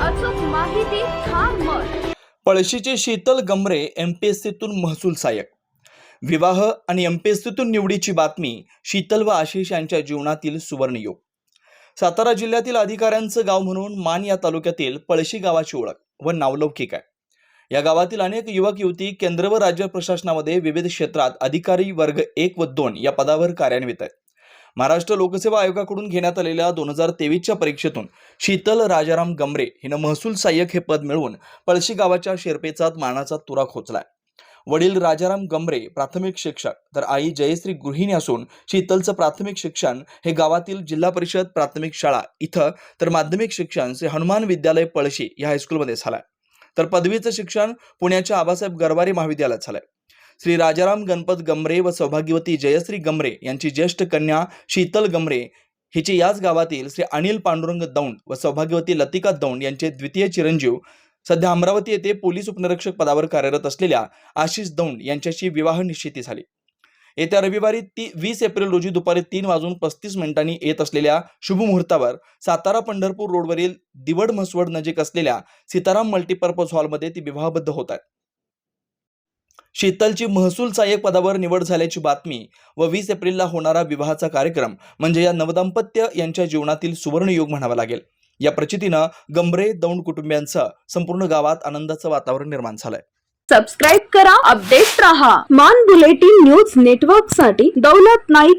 अचूक माहिती ठाम मत पळशीचे शीतल गमरे एमपीएससीतून महसूल सहाय्यक. विवाह आणि एमपीएससीतून निवडीची बातमी शीतल व आशिष यांच्या जीवनातील सुवर्णयोग. सातारा जिल्ह्यातील अधिकाऱ्यांचं गाव म्हणून मान या तालुक्यातील पळशी गावाची ओळख व नावलौकिक आहे. या गावातील अनेक युवक युवती केंद्र व राज्य प्रशासनामध्ये विविध क्षेत्रात अधिकारी वर्ग एक व दोन या पदावर कार्यान्वित आहेत. महाराष्ट्र लोकसेवा आयोगाकडून घेण्यात आलेल्या दोन हजार तेवीसच्या परीक्षेतून शीतल राजाराम गमरे हिनं महसूल सहाय्यक हे पद मिळवून पळशी गावाच्या शेरपेचात मानाचा तुरा खोचलाय. वडील राजाराम गमरे प्राथमिक शिक्षक तर आई जयश्री गृहिणी असून शीतलचं प्राथमिक शिक्षण हे गावातील जिल्हा परिषद प्राथमिक शाळा इथं तर माध्यमिक शिक्षण श्री हनुमान विद्यालय पळशी या हायस्कूलमध्ये झालंय. तर पदवीचं शिक्षण पुण्याच्या आबासाहेब गरवारे महाविद्यालयात झालंय. श्री राजाराम गणपत गमरे व सौभाग्यवती जयश्री गमरे यांची ज्येष्ठ कन्या शीतल गमरे हिचे याच गावातील श्री अनिल पांडुरंग दौंड व सौभाग्यवती लतिका दौंड यांचे द्वितीय चिरंजीव सध्या अमरावती येथे पोलीस उपनिरीक्षक पदावर कार्यरत असलेल्या आशिष दौंड यांच्याशी विवाह निश्चिती झाली. येत्या रविवारी ती वीस एप्रिल रोजी दुपारी तीन वाजून पस्तीस मिनिटांनी येत असलेल्या शुभमुहूर्तावर सातारा पंढरपूर रोडवरील दिवड म्हसवड नजीक असलेल्या सीताराम मल्टीपर्पज हॉलमध्ये ती विवाहबद्ध होत आहे शीतलची महसूल सहाय्यक पदावर निवड झाल्याची बातमी व वीस एप्रिलला होणारा विवाहाचा कार्यक्रम म्हणजे या नवदाम्पत्य यांच्या जीवनातील सुवर्णयोग म्हणावा लागेल. या प्रचितीनं गंभरे दौंड कुटुंबियांसह संपूर्ण गावात आनंदाचं वातावरण निर्माण झालंय. सबस्क्राईब करा अपडेट रहा. मान बुलेटिन न्यूज नेटवर्कसाठी दौलत नाईक